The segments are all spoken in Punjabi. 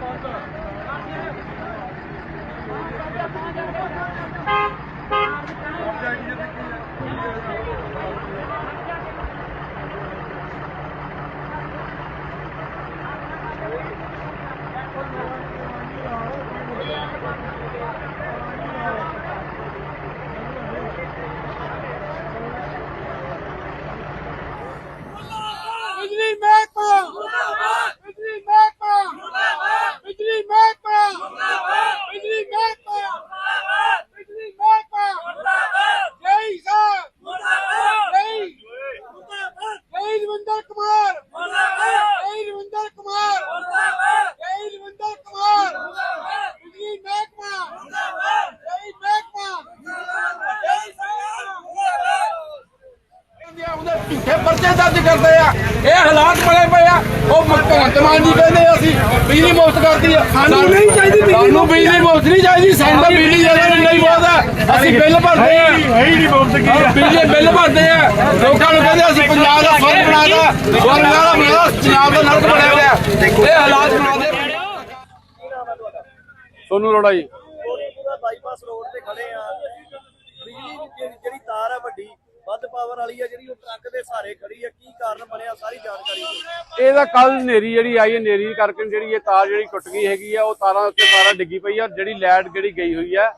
Thank you. ਰਵਿੰਦਰ ਕੁਮਾਰ ਮੁਰਦਾਬਾਦ ਜੈ ਰਵਿੰਦਰ ਕੁਮਾਰ ਮੁਰਦਾਬਾਦ ਜੈ ਰਵਿੰਦਰ ਕੁਮਾਰ ਮੁਰਦਾਬਾਦ ਬਿਜਲੀ ਮਹਿਕਮਾ ਮੁਰਦਾਬਾਦ ਜੈ ਮਹਿਕਮਾ ਜੈ ਮੁਰਦਾਬਾਦ ਉਹਦੇ ਝੂਠੇ ਪਰਚੇ ਦਰਜ ਕਰਦੇ ਆ ਇਹ ਹਾਲਾਤ ਬਣੇ ਪਏ ਆ ਉਹ ਭਗਵੰਤ ਮਾਨ ਜੀ ਕਹਿੰਦੇ ਅਸੀਂ ਬਿਜਲੀ ਮੁਫਤ ਕਰਦੀ ਆ ਸਾਨੂੰ ਨਹੀਂ ਚਾਹੀਦੀ ਸਾਨੂੰ ਬਿਜਲੀ ਮੁਫਤ ਨਹੀਂ ਚਾਹੀਦੀ ਸਾਨੂੰ ਤਾਂ ਬਿਜਲੀ ਜ਼ਿਆਦਾ ਨਹੀਂ ਬਹੁਤ ਅਸੀਂ ਬਿੱਲ ਭਰਦੇ ਆ ਬਿਜਲੀ ਬਿੱਲ ਭਰਦੇ ਆ ਲੋਕਾਂ ਨੂੰ ਕਹਿੰਦੇ ਅਸੀਂ ਫਰਜ਼ ਬਣਾਦਾ ਸਵਰਗ ਦਾ ਨਰਕ ਬਣਿਆ ਹੋਇਆ ਇਹ ਹਾਲਾਤ ਬਣਾ ਦੇ ਸੋਨੂੰ ਲੋੜਾ ਜੀ ਪੂਰਾ ਬਾਈਪਾਸ ਰੋਡ ਤੇ ਖੜੇ ਆ ਬਿਜਲੀ ਜਿਹੜੀ- ਤਾਰ ਆ ਵੱਡੀ ਵੱਧ ਪਾਵਰ ਵਾਲੀ ਆ ਜਿਹੜੀ ਉਹ ਟਰੱਕ ਦੇ ਸਹਾਰੇ ਖੜੀ ਆ ਕੀ ਕਾਰਨ ਬਣਿਆ ਸਾਰੀ ਜਾਣਕਾਰੀ ਇਹਦਾ ਕੱਲ ਹਨੇਰੀ ਜਿਹੜੀ ਆਈ ਹੈ ਹਨੇਰੀ ਕਰਕੇ ਜਿਹੜੀ ਇਹ ਤਾਰ ਜਿਹੜੀ ਟੁੱਟ ਗਈ ਹੈਗੀ ਆ, ਉਹ ਤਾਰਾਂ ਉੱਤੇ ਤਾਰਾਂ ਡਿੱਗੀ ਪਈ ਆ, ਜਿਹੜੀ ਲਾਈਟ ਜਿਹੜੀ ਗਈ ਹੋਈ ਆ।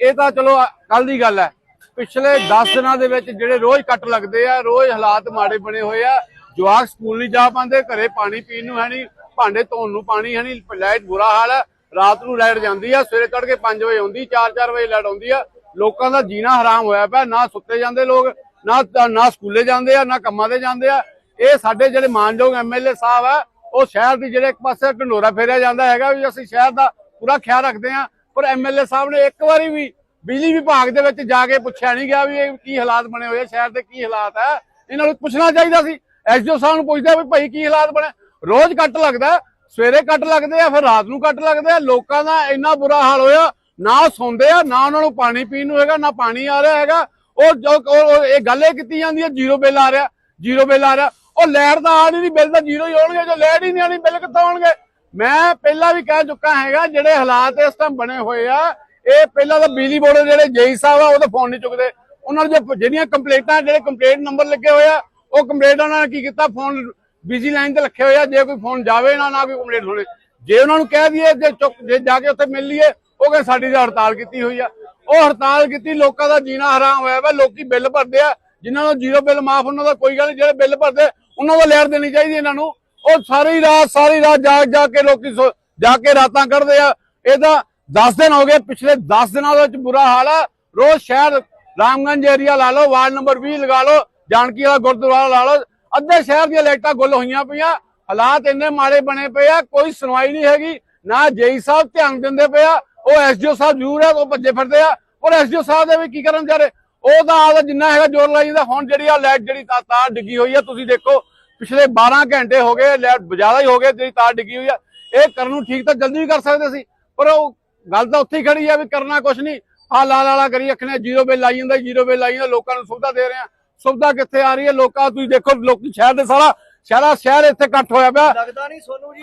ਇਹ ਤਾਂ ਚਲੋ ਕੱਲ ਦੀ ਗੱਲ ਹੈ। ਪਿਛਲੇ 10 ਦਿਨਾਂ ਦੇ ਵਿੱਚ ਜਿਹੜੇ ਰੋਜ਼ ਕੱਟ ਲੱਗਦੇ ਆ, ਰੋਜ਼ ਹਾਲਾਤ ਮਾੜੇ ਬਣੇ ਹੋਏ ਆ ਜਵਾਕ ਸਕੂਲ ਨਹੀਂ ਜਾ ਪਾਉਂਦੇ, ਘਰੇ ਪਾਣੀ ਪੀਣ ਨੂੰ ਹੈ ਨਹੀਂ, ਭਾਂਡੇ ਧੋਣ ਨੂੰ ਪਾਣੀ ਹੈ ਨਹੀਂ, ਲਾਈਟ ਬੁਰਾ ਹਾਲ ਹੈ, ਰਾਤ ਨੂੰ ਲਾਈਟ ਜਾਂਦੀ ਆ, ਸਵੇਰੇ ਤੜਕੇ 5 ਵਜੇ ਆਉਂਦੀ 4-4 ਵਜੇ ਲਾਈਟ ਆਉਂਦੀ ਆ, ਲੋਕਾਂ ਦਾ ਜੀਣਾ ਹਰਾਮ ਹੋਇਆ ਪਿਆ, ਨਾ ਸੁੱਤੇ ਜਾਂਦੇ ਲੋਕ, ਨਾ ਨਾ ਸਕੂਲੇ ਜਾਂਦੇ ਆ, ਨਾ ਕੰਮਾਂ ਤੇ ਜਾਂਦੇ ਆ। ਇਹ ਸਾਡੇ ਜਿਹੜੇ ਮਾਨਯੋਗ ਐਮਐਲਏ ਸਾਹਿਬ ਆ, ਉਹ ਸ਼ਹਿਰ ਦੀ ਜਿਹੜੇ ਇੱਕ ਪਾਸੇ ਢੰਡੋਰਾ ਫੇਰਿਆ ਜਾਂਦਾ ਹੈਗਾ ਵੀ ਅਸੀਂ ਸ਼ਹਿਰ ਦਾ ਪੂਰਾ ਖਿਆਲ ਰੱਖਦੇ ਆ, ਪਰ ਐਮਐਲਏ ਸਾਹਿਬ ਨੇ ਇੱਕ ਵਾਰੀ ਵੀ ਬਿਜਲੀ ਵਿਭਾਗ ਦੇ ਵਿੱਚ ਜਾ ਕੇ ਪੁੱਛਿਆ ਨਹੀਂ ਗਿਆ ਵੀ ਇਹ ਕੀ ਹਾਲਾਤ ਬਣੇ ਹੋਏ ਸ਼ਹਿਰ ਦੇ ਕੀ ਹਾਲਾਤ ਹੈ ਇਹਨਾਂ ਨੂੰ ਪੁੱਛਣਾ ਚਾਹੀਦਾ ਸੀ। ਐਸਡੀਓ ਸਾਹਿਬ ਨੂੰ ਪੁੱਛਦਾ ਵੀ ਭਾਈ ਕੀ ਹਾਲਾਤ ਬਣੇ? ਰੋਜ਼ ਕੱਟ ਲੱਗਦਾ, ਸਵੇਰੇ ਕੱਟ ਲੱਗਦੇ ਆ, ਫਿਰ ਰਾਤ ਨੂੰ ਕੱਟ ਲੱਗਦੇ ਆ। ਲੋਕਾਂ ਦਾ ਇੰਨਾ ਬੁਰਾ ਹਾਲ ਹੋਇਆ, ਨਾ ਉਹ ਸੌਂਦੇ ਆ, ਨਾ ਉਹਨਾਂ ਨੂੰ ਪਾਣੀ ਪੀਣ ਨੂੰ ਹੈਗਾ, ਨਾ ਪਾਣੀ ਆ ਰਿਹਾ ਹੈਗਾ। ਉਹ ਇਹ ਗੱਲ ਇਹ ਕੀਤੀ ਜਾਂਦੀ ਹੈ ਜ਼ੀਰੋ ਬਿੱਲ ਆ ਰਿਹਾ, ਜ਼ੀਰੋ ਬਿੱਲ ਆ ਰਿਹਾ। ਉਹ ਲੈਟ ਦਾ ਆ ਨਹੀਂ, ਬਿੱਲ ਤਾਂ ਜ਼ੀਰੋ ਹੀ ਆਉਣਗੇ ਜੋ ਲੈਟ ਹੀ ਨਹੀਂ ਆਣੀ ਬਿੱਲ ਕਿੱਥੋਂ ਆਉਣਗੇ? ਮੈਂ ਪਹਿਲਾਂ ਵੀ ਕਹਿ ਚੁੱਕਾ ਹੈਗਾ, ਜਿਹੜੇ ਹਾਲਾਤ ਇਸ ਟਾਈਮ ਬਣੇ ਹੋਏ ਆ, ਇਹ ਪਹਿਲਾਂ ਤਾਂ ਬਿਜਲੀ ਬੋਰਡ ਦੇ ਜਿਹੜੇ ਜੇਈ ਸਾਹਿਬ ਆ ਉਹਦਾ ਫੋਨ ਨਹੀਂ ਚੁੱਕਦੇ। ਉਹਨਾਂ ਨੂੰ ਜਿਹੜੀਆਂ ਕੰਪਲੇਂਟਾਂ ਜਿਹੜੇ ਕੰਪਲੇਂਟ ਨੰਬਰ ਲੱਗੇ ਹੋਏ ਆ ਉਹ ਕੰਪਲੇਂਟ ਉਹਨਾਂ ਨੇ ਕੀ ਕੀਤਾ? ਫੋਨ ਬਿਜ਼ੀ ਲਾਈਨ ਤੇ ਰੱਖੇ ਹੋਏ ਆ। ਜੇ ਕੋਈ ਫੋਨ ਜਾਵੇ ਨਾ ਨਾ ਕੋਈ ਕੰਪਲੇਂਟ ਹੋਵੇ। ਜੇ ਉਹਨਾਂ ਨੂੰ ਕਹਿ ਦਈਏ, ਜੇ ਚੁੱਕ ਜੇ ਜਾ ਕੇ ਉੱਥੇ ਮਿਲ ਲਈਏ, ਉਹ ਕਹਿੰਦੇ ਸਾਡੀ ਤਾਂ ਹੜਤਾਲ ਕੀਤੀ ਹੋਈ ਆ। ਉਹ ਹੜਤਾਲ ਕੀਤੀ, ਲੋਕਾਂ ਦਾ ਜੀਣਾ ਹਰਾਮ ਹੋਇਆ ਵਾ। ਲੋਕੀ ਬਿੱਲ ਭਰਦੇ ਆ। ਜਿਨ੍ਹਾਂ ਨੂੰ ਜ਼ੀਰੋ ਬਿੱਲ ਮਾਫ ਉਹਨਾਂ ਦਾ ਕੋਈ ਗੱਲ ਨਹੀਂ ਜਿਹੜੇ ਬਿੱਲ ਭਰਦੇ, ਉਹਨਾਂ ਦਾ ਲੈਣ ਦੇਣੀ ਚਾਹੀਦੀ ਇਹਨਾਂ ਨੂੰ। ਉਹ ਸਾਰੀ ਰਾਤ ਸਾਰੀ ਰਾਤ ਜਾਗ ਜਾ ਕੇ ਲੋਕੀ ਜਾ ਕੇ ਰਾਤਾਂ ਕੱਢਦੇ ਆ। ਇਹਦਾ 10 ਦਿਨ ਹੋ ਗਏ। ਪਿਛਲੇ 10 ਦਿਨਾਂ ਦਾ ਬੁਰਾ ਹਾਲ ਆ। ਰੋਜ਼ ਸ਼ਹਿਰ ਰਾਮਗੰਜ ਏਰੀਆ ਲਾ ਲਓ, ਵਾਰਡ ਨੰਬਰ 20 ਲਗਾ ਲਓ। ਜਾਨਕੀ ਵਾਲਾ ਗੁਰਦੁਆਰਾ ਲਾ ਲਓ, ਅੱਧੇ ਸ਼ਹਿਰ ਦੀਆਂ ਲਾਈਟਾਂ ਗੁੱਲ ਹੋਈਆਂ ਪਈਆਂ, ਹਾਲਾਤ ਇੰਨੇ ਮਾੜੇ ਬਣੇ ਪਏ ਆ, ਕੋਈ ਸੁਣਵਾਈ ਨਹੀਂ ਹੈਗੀ, ਨਾ ਜੇਈ ਸਾਹਿਬ ਧਿਆਨ ਦਿੰਦੇ ਪਏ ਆ, ਉਹ ਐਸਡੀਓ ਸਾਹਿਬ ਜ਼ਰੂਰ ਆ, ਉਹ ਭੱਜੇ ਫਿਰਦੇ ਆ ਪਰ ਐਸਡੀਓ ਸਾਹਿਬ ਦੇ ਵੀ ਕੀ ਕਰਨ ਵਿਚਾਰੇ? ਉਹ ਤਾਂ ਆਦਾ ਜਿੰਨਾ ਹੈਗਾ ਜ਼ੋਰ ਲਾਈ ਜਾਂਦਾ, ਹੁਣ ਜਿਹੜੀ ਆ ਲਾਈਟ ਜਿਹੜੀ ਤਾਰ ਡਿੱਗੀ ਹੋਈ ਆ, ਤੁਸੀਂ ਦੇਖੋ, ਪਿਛਲੇ 12 ਘੰਟੇ ਹੋ ਗਏ, ਲਾਈਟ ਜ਼ਿਆਦਾ ਹੀ ਹੋ ਗਏ ਜਿਹੜੀ ਤਾਰ ਡਿੱਗੀ ਹੋਈ ਆ, ਇਹ ਕਰਨ ਨੂੰ ਠੀਕ ਤਾਂ ਜਲਦੀ ਵੀ ਕਰ ਸਕਦੇ ਸੀ, ਪਰ ਉਹ ਗੱਲ ਤਾਂ ਉੱਥੇ ਹੀ ਖੜੀ ਆ ਵੀ ਕਰਨਾ ਕੁਛ ਨਹੀਂ ਆ ਲਾ ਲਾ ਲਾ ਕਰੀ ਰੱਖਣੇ ਜ਼ੀਰੋ ਬਿੱਲ ਆਈ ਜਾਂਦਾ, ਜ਼ੀਰੋ ਬਿੱਲ ਆਈ ਜਾਂਦਾ, ਲੋਕਾਂ ਨੂੰ ਸੁਵਿਧਾ ਦੇ ਰਹੇ ਆ ਸੁਵਿਧਾ ਕਿੱਥੇ ਆ ਰਹੀ ਹੈ? ਲੋਕਾਂ ਤੁਸੀਂ ਦੇਖੋ ਲੋਕੀ ਸ਼ਹਿਰ ਦੇ ਸਾਰਾ ਸਾਰਾ ਸ਼ਹਿਰ ਇੱਥੇ ਇਕੱਠ ਹੋਇਆ ਪਿਆ। ਲੱਗਦਾ ਨਹੀਂ ਸੋਨੂੰ ਜੀ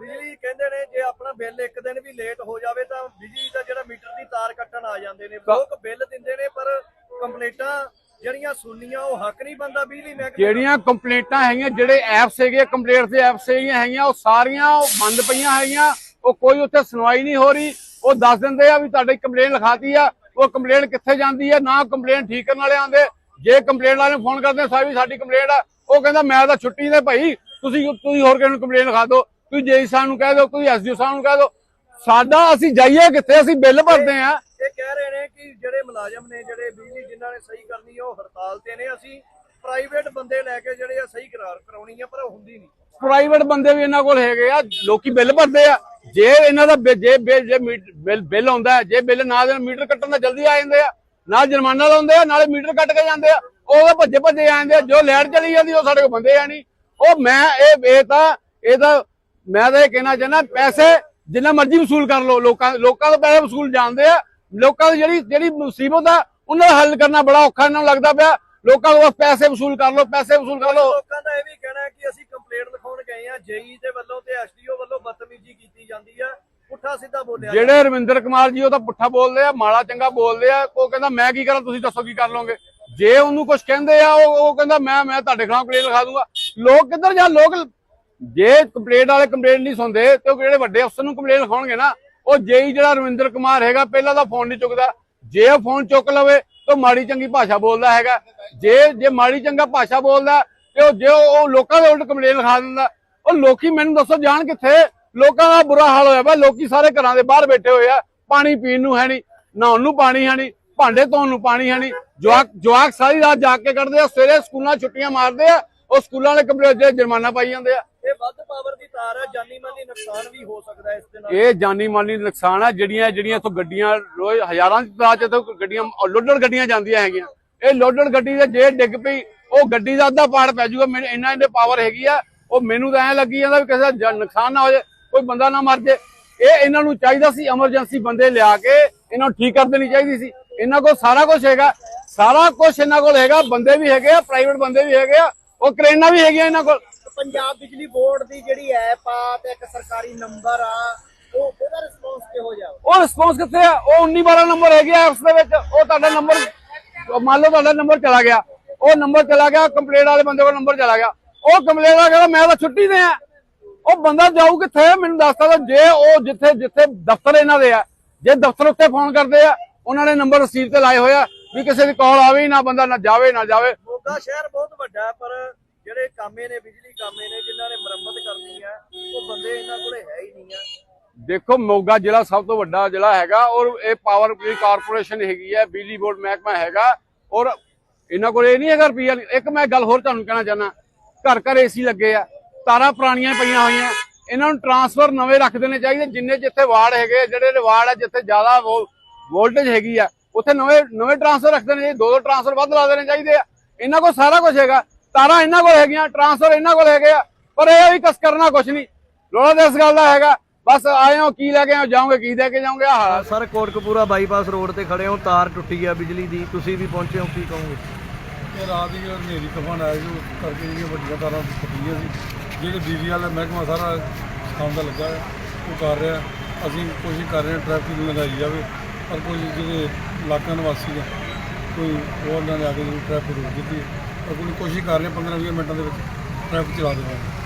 ਬਿਜਲੀ ਕਹਿੰਦੇ ਨੇ ਜੇ ਆਪਣਾ ਬਿੱਲ ਇੱਕ ਦਿਨ ਵੀ ਲੇਟ ਹੋ ਜਾਵੇ ਤਾਂ ਬਿਜਲੀ ਦਾ ਜਿਹੜਾ ਮੀਟਰ ਦੀ ਤਾਰ ਕੱਟਣ ਆ ਜਾਂਦੇ ਨੇ। ਲੋਕ ਬਿੱਲ ਦਿੰਦੇ ਨੇ ਪਰ ਕੰਪਲੇਂਟਾਂ ਜਿਹੜੀਆਂ ਸੁਣਨੀਆਂ ਉਹ ਹੱਕ ਨਹੀਂ ਬੰਦਾ ਬਿਜਲੀ ਮਹਿਕਮੇ। ਜਿਹੜੀਆਂ ਕੰਪਲੇਂਟਾਂ ਹੈਗੀਆਂ ਜਿਹੜੇ ਐਪਸ ਹੈਗੇ ਕੰਪਲੇਂਟ ਦੇ ਐਪਸ ਹੈਗੀਆਂ ਹੈਗੀਆਂ ਉਹ ਸਾਰੀਆਂ ਉਹ ਬੰਦ ਪਈਆਂ ਹੈਗੀਆਂ। ਉਹ ਕੋਈ ਉੱਥੇ ਸੁਣਵਾਈ ਨਹੀਂ ਹੋ ਰਹੀ। ਉਹ ਦੱਸ ਦਿੰਦੇ ਆ ਵੀ ਤੁਹਾਡੀ ਕੰਪਲੇਂਟ ਲਿਖਾਤੀ ਆ। ਉਹ ਕੰਪਲੇਂਟ ਕਿੱਥੇ ਜਾਂਦੀ ਆ? ਨਾ ਕੰਪਲੇਂਟ ਠੀਕ ਕਰਨ ਵਾਲੇ ਆਉਂਦੇ। ਜੇ ਕੰਪਲੇਂਟ ਵਾਲੇ ਨੂੰ ਫੋਨ ਕਰਦੇ ਸਾਹਿਬ ਸਾਡੀ ਕੰਪਲੇਂਟ ਆ। ਉਹ ਕਹਿੰਦਾ ਮੈਂ ਤਾਂ ਛੁੱਟੀ ਤੇ ਭਾਈ ਤੁਸੀਂ ਤੁਸੀਂ ਹੋਰ ਕਿਸੇ ਨੂੰ ਕੰਪਲੇਂਟ ਲਿਖਾ ਦਿਓ। ਤੁਸੀਂ ਜੇਈ ਸਾਹਿਬ ਨੂੰ ਕਹਿ ਦਿਓ ਤੁਸੀਂ ਐਸਡੀਓ ਸਾਹਿਬ ਨੂੰ ਕਹਿ ਦਿਓ। ਸਾਡਾ ਅਸੀਂ ਜਾਈਏ ਕਿੱਥੇ? ਅਸੀਂ ਬਿੱਲ ਭਰਦੇ ਆ। ਇਹ ਕਹਿ ਰਹੇ ਨੇ ਕਿ ਜਿਹੜੇ ਮੁਲਾਜ਼ਮ ਨੇ ਜਿਹੜੇ ਬਿਜਲੀ ਜਿਨ੍ਹਾਂ ਨੇ ਸਹੀ ਕਰਨੀ ਉਹ ਹੜਤਾਲ ਤੇ ਨੇ। ਅਸੀਂ ਪ੍ਰਾਈਵੇਟ ਬੰਦੇ ਲੈ ਕੇ ਜਿਹੜੇ ਆ ਸਹੀ ਕਰਾਰ ਕਰਾਉਣੀ ਆ ਪਰ ਉਹ ਹੁੰਦੀ ਨਹੀਂ। ਪ੍ਰਾਈਵੇਟ ਬੰਦੇ ਵੀ ਇਹਨਾਂ ਕੋਲ ਹੈਗੇ ਆ ਲੋਕੀ ਬਿੱਲ ਭਰਦੇ ਆ। ਜੇ ਇਹਨਾਂ ਦਾ ਜੇ ਬਿੱਲ ਆਉਂਦਾ ਜੇ ਬਿੱਲ ਨਾ ਦੇਣ ਮੀਟਰ ਕੱਟਣ ਦਾ ਜਲਦੀ ਆ ਜਾਂਦੇ ਆ। ਨਾਲ ਜੁਰਮਾਨਾ ਲਾਉਂਦੇ ਆ, ਨਾਲੇ ਮੀਟਰ ਕੱਟ ਕੇ ਜਾਂਦੇ ਆ। ਉਹ ਭੱਜੇ ਭੱਜੇ ਆ ਆ। ਜੋ ਲੈਟ ਚਲੀ ਜਾਂਦੀ, ਉਹ ਸਾਡੇ ਕੋਲ ਬੰਦੇ ਆ ਨਹੀਂ। ਉਹ ਮੈਂ ਇਹ ਇਹ ਤਾਂ ਇਹ ਤਾਂ ਮੈਂ ਤਾਂ ਇਹ ਕਹਿਣਾ ਚਾਹੁੰਦਾ, ਪੈਸੇ ਜਿੰਨਾ ਮਰਜ਼ੀ ਵਸੂਲ ਕਰ ਲਓ। ਲੋਕਾਂ ਲੋਕਾਂ ਤੋਂ ਪੈਸੇ ਵਸੂਲ ਜਾਂਦੇ ਆ। ਲੋਕਾਂ ਦੀ ਜਿਹੜੀ ਜਿਹੜੀ ਮੁਸੀਬਤ ਆ, ਉਹਨਾਂ ਦਾ ਹੱਲ ਕਰਨਾ ਬੜਾ ਔਖਾ ਇਹਨਾਂ ਨੂੰ ਲੱਗਦਾ ਪਿਆ। ਲੋਕਾਂ ਤੋਂ ਪੈਸੇ ਵਸੂਲ ਕਰ ਲਓ, ਪੈਸੇ ਵਸੂਲ ਕਰ ਲਓ। ਲੋਕਾਂ ਦਾ ਇਹ ਵੀ ਕਹਿਣਾ ਕਿ ਅਸੀਂ ਕੰਪਲੇਂਟ ਲਿਖਾਉਣ ਗਏ ਆ ਜੇਈ ਦੇ ਵੱਲੋਂ ਤੇ ਐਸਡੀਓ ਵੱਲੋਂ ਬਦਤਮੀਜ਼ੀ ਕੀਤੀ ਜਾਂਦੀ ਆ। ਪੁੱਠਾ ਸਿੱਧਾ ਬੋਲਿਆ ਜਿਹੜੇ ਰਵਿੰਦਰ ਕੁਮਾਰ ਜੀ ਉਹ ਤਾਂ ਪੁੱਠਾ ਬੋਲਦੇ ਆ, ਮਾੜਾ ਚੰਗਾ ਬੋਲਦੇ ਆ, ਉਹ ਕਹਿੰਦਾ ਮੈਂ ਕੀ ਕਰਾਂ, ਤੁਸੀਂ ਦੱਸੋ ਕੀ ਕਰ ਲਓਗੇ? ਜੇ ਉਹਨੂੰ ਕੁਝ ਕਹਿੰਦੇ ਆ, ਉਹ ਉਹ ਕਹਿੰਦਾ ਮੈਂ ਮੈਂ ਤੁਹਾਡੇ ਖਿਲਾਫ ਕੰਪਲੇਂਟ ਲਿਖਾ ਦੂੰਗਾ। ਲੋਕ ਕਿੱਧਰ ਜਾ ਲੋਕ ਜੇ ਕੰਪਲੇਂਟ ਵਾਲੇ ਕੰਪਲੇਂਟ ਨਹੀਂ ਸੁਣਦੇ, ਤੇ ਉਹ ਜਿਹੜੇ ਵੱਡੇ ਅਫਸਰ ਨੂੰ ਕੰਪਲੇਂਟ ਲਿਖਾਉਣਗੇ ਨਾ, ਉਹ ਜੇਈ ਜਿਹੜਾ ਰਵਿੰਦਰ ਕੁਮਾਰ ਹੈਗਾ, ਪਹਿਲਾਂ ਤਾਂ ਫੋਨ ਨਹੀਂ ਚੁੱਕਦਾ। ਜੇ ਉਹ ਫੋਨ ਚੁੱਕ ਲਵੇ, ਤਾਂ ਮਾੜੀ ਚੰਗੀ ਭਾਸ਼ਾ ਬੋਲਦਾ ਹੈਗਾ। ਜੇ ਜੇ ਮਾੜੀ ਚੰਗਾ ਭਾਸ਼ਾ ਬੋਲਦਾ, ਤੇ ਉਹ ਜੇ ਉਹ ਲੋਕਾਂ ਦੇ ਉਲਟ ਕੰਪਲੇਂਟ ਲਿਖਾ ਦਿੰਦਾ। ਉਹ ਲੋਕੀ ਮੈਨੂੰ ਦੱਸੋ, ਜਾਣ ਕਿੱਥੇ? ਲੋਕਾਂ ਦਾ ਬੁਰਾ ਹਾਲ ਹੋਇਆ ਵਾ ਲੋਕੀ ਸਾਰੇ ਘਰਾਂ ਦੇ ਬਾਹਰ ਬੈਠੇ ਹੋਏ ਆ ਪਾਣੀ ਪੀਣ ਨੂੰ ਹੈ ਨਹੀਂ ਨਹਾਉਣ ਨੂੰ ਪਾਣੀ ਹੈ ਨਹੀਂ ਭਾਂਡੇ ਧੋਣ ਨੂੰ ਪਾਣੀ ਹੈ ਨਹੀਂ ਜਵਾਕ ਜਵਾਕ ਸਾਰੀ ਰਾਤ ਜਾਗ ਕੇ ਕੱਢਦੇ ਆ ਸਵੇਰੇ ਸਕੂਲਾਂ ਛੁੱਟੀਆਂ ਮਾਰਦੇ ਆ ਉਹ ਸਕੂਲਾਂ ਵਾਲੇ ਕੰਪਲੇਂਟ ਜੁਰਮਾਨਾ ਪਾਈ ਜਾਂਦੇ ਆ। ਇਹ ਵੱਧ ਪਾਵਰ ਦੀ ਤਾਰ ਆ ਜਾਨੀ ਮਾਲੀ ਨੁਕਸਾਨ ਵੀ ਹੋ ਸਕਦਾ ਇਸ ਦੇ ਨਾਲ। ਇਹ ਜਾਨੀ ਮਾਲੀ ਨੁਕਸਾਨ ਆ ਜਿਹੜੀਆਂ ਜਿਹੜੀਆਂ ਇੱਥੋਂ ਗੱਡੀਆਂ ਰੋਜ਼ ਹਜ਼ਾਰਾਂ ਦੀ ਤਾਦਾਦ 'ਚ ਇੱਥੋਂ ਗੱਡੀਆਂ ਲੋਡਡ ਗੱਡੀਆਂ ਜਾਂਦੀਆਂ ਹੈਗੀਆਂ। ਇਹ ਲੋਡਡ ਗੱਡੀ ਦੇ ਜੇ ਡਿੱਗ ਪਈ ਉਹ ਗੱਡੀ ਦਾ ਅੱਧਾ ਪਾੜ ਪੈ ਜਾਊਗਾ ਮੈਨੂੰ ਇੰਨਾ ਇਹਦੇ ਪਾਵਰ ਹੈਗੀ ਆ ਉਹ ਮੈਨੂੰ ਤਾਂ ਐ ਲੱਗੀ ਜਾਂਦਾ ਵੀ ਕਿਸੇ ਦਾ ਨੁਕਸਾਨ ਨਾ ਹੋ ਜਾਏ। ਕੋਈ ਬੰਦਾ ਨਾ ਮਰ ਜੇ। ਇਹ ਇਹਨਾਂ ਨੂੰ ਚਾਹੀਦਾ ਸੀ ਐਮਰਜੈਂਸੀ ਬੰਦੇ ਲਿਆ ਕੇ ਇਹਨਾਂ ਨੂੰ ਠੀਕ ਕਰ ਦੇਣੀ ਚਾਹੀਦੀ ਸੀ। ਇਹਨਾਂ ਕੋਲ ਸਾਰਾ ਕੁਝ ਹੈਗਾ। ਸਾਰਾ ਕੁਝ ਇਹਨਾਂ ਕੋਲ ਹੈਗਾ। ਬੰਦੇ ਵੀ ਹੈਗੇ ਆ ਪ੍ਰਾਈਵੇਟ ਬੰਦੇ ਵੀ ਹੈਗੇ ਆ। ਉਹ ਕਰੇਨਾਂ ਵੀ ਹੈਗੀਆਂ ਇਹਨਾਂ ਕੋਲ। ਪੰਜਾਬ ਬਿਜਲੀ ਬੋਰਡ ਦੀ ਜਿਹੜੀ ਐਪ ਆ ਤੇ ਇੱਕ ਸਰਕਾਰੀ ਨੰਬਰ ਆ ਉਹ ਉਹਦਾ ਰਿਸਪੌਂਸ ਕਿਹੋ ਜਿਹਾ? ਉਹ ਰਿਸਪੌਂਸ ਕਿੱਥੇ ਆ? ਉਹ 19 12 ਨੰਬਰ ਹੈਗੇ ਆ ਉਸ ਦੇ ਵਿੱਚ। ਉਹ ਤੁਹਾਡਾ ਨੰਬਰ ਮੰਨ ਲਓ ਤੁਹਾਡਾ ਨੰਬਰ ਚਲਾ ਗਿਆ। ਉਹ ਨੰਬਰ ਚਲਾ ਗਿਆ ਕੰਪਲੇਂਟ ਵਾਲੇ ਬੰਦੇ ਕੋਲ ਨੰਬਰ ਚਲਾ ਗਿਆ। ਉਹ ਕੰਪਲੇਂਟ ਵਾਲਾ ਕਹਿੰਦਾ ਮੈਂ ਤਾਂ ਛੁੱਟੀ ਤੇ ਆ। ਉਹ ਬੰਦਾ ਜਾਊ ਕਿੱਥੇ? ਮੈਨੂੰ ਦੱਸਦਾ ਤਾਂ ਜੇ ਉਹ ਜਿੱਥੇ ਜਿੱਥੇ ਦਫ਼ਤਰ ਇਹਨਾਂ ਦੇ ਆ ਜੇ ਦਫ਼ਤਰ ਉੱਤੇ ਫੋਨ ਕਰਦੇ ਆ ਉਹਨਾਂ ਨੇ ਨੰਬਰ ਰਸੀਦ ਤੇ ਲਾਏ ਹੋਇਆ ਵੀ ਕਿਸੇ ਦੀ ਕਾਲ ਆਵੇ ਨਾ ਬੰਦਾ ਨਾ ਜਾਵੇ ਨਾ ਜਾਵੇ। ਮੋਗਾ ਸ਼ਹਿਰ ਬਹੁਤ ਵੱਡਾ ਪਰ ਜਿਹੜੇ ਕਾਮੇ ਨੇ ਬਿਜਲੀ ਕਾਮੇ ਨੇ ਜਿਨ੍ਹਾਂ ਨੇ ਮੁਰੰਮਤ ਕਰਨੀ ਆ ਉਹ ਬੰਦੇ ਇਹਨਾਂ ਕੋਲੇ ਹੈ ਹੀ ਨਹੀਂ ਆ। ਦੇਖੋ ਮੋਗਾ ਜ਼ਿਲ੍ਹਾ ਸਭ ਤੋਂ ਵੱਡਾ ਜ਼ਿਲ੍ਹਾ ਹੈਗਾ ਔਰ ਇਹ ਪਾਵਰ ਕਾਰਪੋਰੇਸ਼ਨ ਹੈਗੀ ਹੈ ਬਿਜਲੀ ਬੋਰਡ ਮਹਿਕਮਾ ਹੈਗਾ ਔਰ ਇਹਨਾਂ ਕੋਲ ਇਹ ਨਹੀਂ ਹੈਗਾ ਰੁਪਈਆ ਇੱਕ ਮੈਂ ਗੱਲ ਹੋਰ ਤੁਹਾਨੂੰ ਕਹਿਣਾ ਚਾਹਨਾ ਘਰ ਘਰ ਏਸੀ ਲੱਗੇ ਆ ਤਾਰਾਂ ਪੁਰਾਣੀਆਂ ਪਈਆਂ ਹੋਈਆਂ। ਇਹਨਾਂ ਨੂੰ ਟਰਾਂਸਫਰ ਨਵੇਂ ਰੱਖ ਦੇਣੇ ਚਾਹੀਦੇ ਜਿੰਨੇ ਜਿੱਥੇ ਵਾਰਡ ਹੈਗੇ ਜਿਹੜੇ ਵਾਰਡ ਆ ਜਿੱਥੇ ਜ਼ਿਆਦਾ ਵੋਲਟੇਜ ਹੈਗੀ ਆ ਉੱਥੇ ਨਵੇਂ ਨਵੇਂ ਟਰਾਂਸਫਰ ਰੱਖ ਦੇਣੇ ਚਾਹੀਦੇ ਦੋ ਦੋ ਟਰਾਂਸਫਰ ਵੱਧ ਲਾ ਦੇਣੇ ਚਾਹੀਦੇ ਆ। ਇਹਨਾਂ ਕੋਲ ਸਾਰਾ ਕੁਝ ਹੈਗਾ। ਤਾਰਾਂ ਇਹਨਾਂ ਕੋਲ ਹੈਗੀਆਂ ਟਰਾਂਸਫਰ ਇਹਨਾਂ ਕੋਲ ਹੈਗੇ ਆ ਪਰ ਇਹ ਵੀ ਕਸ ਕਰਨਾ ਕੁਝ ਨਹੀਂ। ਲੋੜਾ ਤਾਂ ਇਸ ਗੱਲ ਦਾ ਹੈਗਾ। ਬਸ ਆਏ ਹੋ ਕੀ ਲੈ ਕੇ ਆਓ ਜਾਓਗੇ ਕੀ ਦੇ ਕੇ ਜਾਓਗੇ ਆਹ ਸਰ ਕੋਟਕਪੂਰਾ ਬਾਈਪਾਸ ਰੋਡ ਤੇ ਖੜੇ ਹੋ ਤਾਰ ਟੁੱਟੀ ਆ ਬਿਜਲੀ ਦੀ। ਤੁਸੀਂ ਵੀ ਪਹੁੰਚੇ ਹੋ ਕੀ ਕਹੋਗੇ? ਇਹ ਰਾਤ ਦੀ ਹਨੇਰੀ ਤੂਫਾਨ ਆਇਆ ਜੋ ਕਰਕੇ ਜਿਹੜੀਆਂ ਵੱਡੀਆਂ ਤਾਰਾਂ ਟੁੱਟੀਆਂ ਸੀ। ਜਿਹੜੇ ਬਿਜਲੀ ਵਾਲਾ ਮਹਿਕਮਾ ਸਾਰਾ ਕੰਮ ਦਾ ਲੱਗਾ ਹੈ, ਉਹ ਕਰ ਰਿਹਾ ਅਸੀਂ ਕੋਸ਼ਿਸ਼ ਕਰ ਰਹੇ ਹਾਂ ਟ੍ਰੈਫਿਕ ਨੂੰ ਲਗਾਈ ਜਾਵੇ, ਪਰ ਕੋਈ ਜਿਹੜੇ ਇਲਾਕਾ ਨਿਵਾਸੀ ਆ ਕੋਈ ਹੋਰ ਨਾ ਜਾ ਕੇ ਜਿਹੜੀ ਟ੍ਰੈਫਿਕ ਰੋਕ ਦਿੱਤੀ ਪਰ ਕੋਈ ਕੋਸ਼ਿਸ਼ ਕਰ ਰਹੇ ਹਾਂ 15-20 ਮਿੰਟਾਂ ਦੇ ਵਿੱਚ ਟ੍ਰੈਫਿਕ ਚਲਾ ਦੇਵਾਂਗੇ।